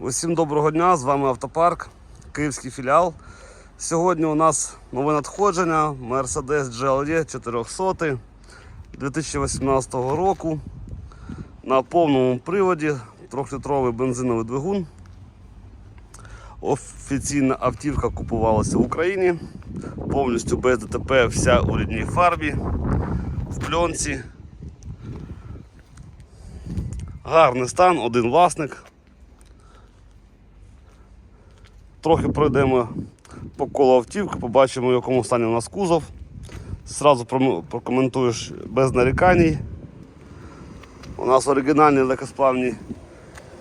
Усім доброго дня, з вами Автопарк, Київський філіал. Сьогодні у нас нове надходження Mercedes GLE 400 2018 року. На повному приводі 3-літровий бензиновий двигун. Офіційна автівка купувалася в Україні. Повністю без ДТП, вся у рідній фарбі, в пленці. Гарний стан, один власник. Трохи пройдемо по колу автівки, побачимо, в якому стані у нас кузов. Зразу прокоментуєш без нарікань. У нас оригінальні легкосплавні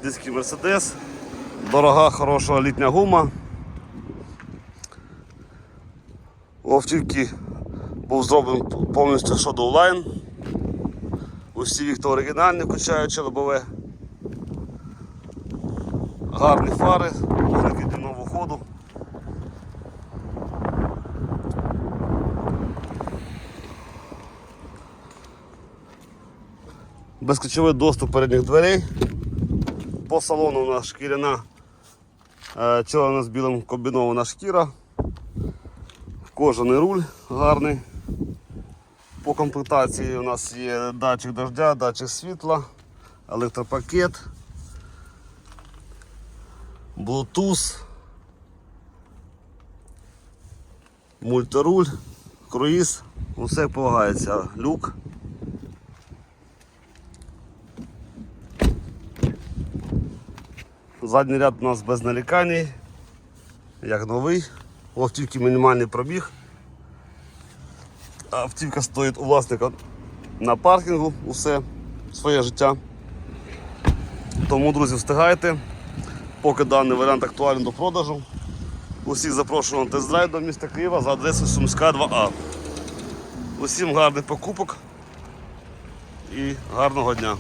диски Mercedes. Дорога, хороша літня гума. У автівки був зроблений повністю Shadow Line. Усі вікта оригінальні, включаючи лобове. Гарні фари, вогники дільного Безключовий доступ передніх дверей. По салону у нас шкіряна е, чорна з білим комбінована шкіра. Кожаний руль гарний. По комплектації у нас є датчик дождя, датчик світла, електропакет, Bluetooth, мультируль, круїз, усе як полагається, люк. Задній ряд у нас без налікань, як новий, у автівки мінімальний пробіг. Автівка стоїть у власника на паркінгу, усе своє життя. Тому, друзі, встигайте, поки даний варіант актуальний до продажу. Усіх запрошую на тест-драйв до міста Києва за адресою Сумська 2А. Усім гарних покупок і гарного дня.